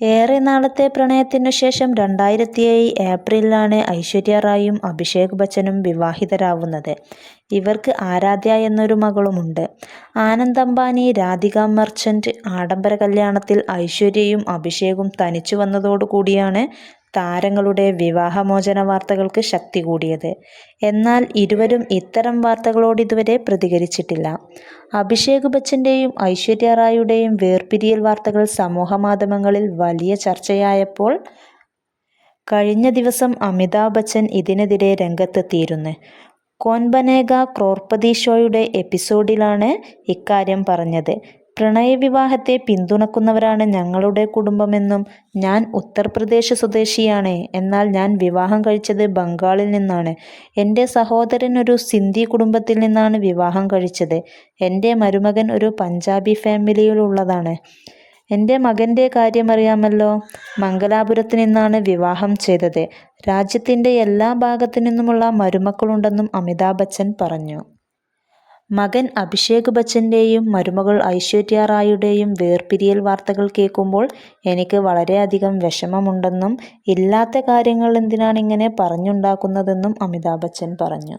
ഏറെ നാളത്തെ പ്രണയത്തിനു ശേഷം രണ്ടായിരത്തി ഏഴ് ഏപ്രിലാണ് ഐശ്വര്യ റായും അഭിഷേക് ബച്ചനും വിവാഹിതരാവുന്നത്. ഇവർക്ക് ആരാധ്യ എന്നൊരു മകളുമുണ്ട്. ആനന്ദ് അംബാനി, രാധിക മർച്ചന്റ് ആഡംബര കല്യാണത്തിൽ ഐശ്വര്യയും അഭിഷേകും തനിച്ചു വന്നതോടുകൂടിയാണ് താരങ്ങളുടെ വിവാഹമോചന വാർത്തകൾക്ക് ശക്തി കൂടിയത്. എന്നാൽ ഇരുവരും ഇത്തരം വാർത്തകളോട് ഇതുവരെ പ്രതികരിച്ചിട്ടില്ല. അഭിഷേക് ബച്ചന്റെയും ഐശ്വര്യ റായിയുടെയും വേർപിരിയൽ വാർത്തകൾ സമൂഹമാധ്യമങ്ങളിൽ വലിയ ചർച്ചയായപ്പോൾ കഴിഞ്ഞ ദിവസം അമിതാഭ് ബച്ചൻ ഇതിനെതിരെ രംഗത്തെത്തിയിരുന്നു. കോൻബനേഗ ക്രോർപതി ഷോയുടെ എപ്പിസോഡിലാണ് ഇക്കാര്യം പറഞ്ഞത്. പ്രണയവിവാഹത്തെ പിന്തുണക്കുന്നവരാണ് ഞങ്ങളുടെ കുടുംബമെന്നും ഞാൻ ഉത്തർപ്രദേശ് സ്വദേശിയാണ്. എന്നാൽ ഞാൻ വിവാഹം കഴിച്ചത് ബംഗാളിൽ നിന്നാണ്. എന്റെ സഹോദരൻ ഒരു സിന്ധി കുടുംബത്തിൽ നിന്നാണ് വിവാഹം കഴിച്ചത്. എന്റെ മരുമകൻ ഒരു പഞ്ചാബി ഫാമിലിയിലുള്ളതാണ്. എന്റെ മകന്റെ കാര്യമറിയാമല്ലോ. മംഗലാപുരത്ത് നിന്നാണ് വിവാഹം ചെയ്തത്. രാജ്യത്തിന്റെ എല്ലാ ഭാഗത്തു നിന്നുമുള്ള മരുമക്കളുണ്ടെന്നും അമിതാഭ് ബച്ചൻ പറഞ്ഞു. മകൻ അഭിഷേക് ബച്ചന്റെയും മരുമകൾ ഐശ്വര്യ റായിയുടെയും വേർപിരിയൽ വാർത്തകൾ കേൾക്കുമ്പോൾ എനിക്ക് വളരെയധികം വിഷമമുണ്ടെന്നും ഇല്ലാത്ത കാര്യങ്ങൾ എന്തിനാണ് ഇങ്ങനെ പറഞ്ഞുണ്ടാക്കുന്നതെന്നും അമിതാഭ് ബച്ചൻ പറഞ്ഞു.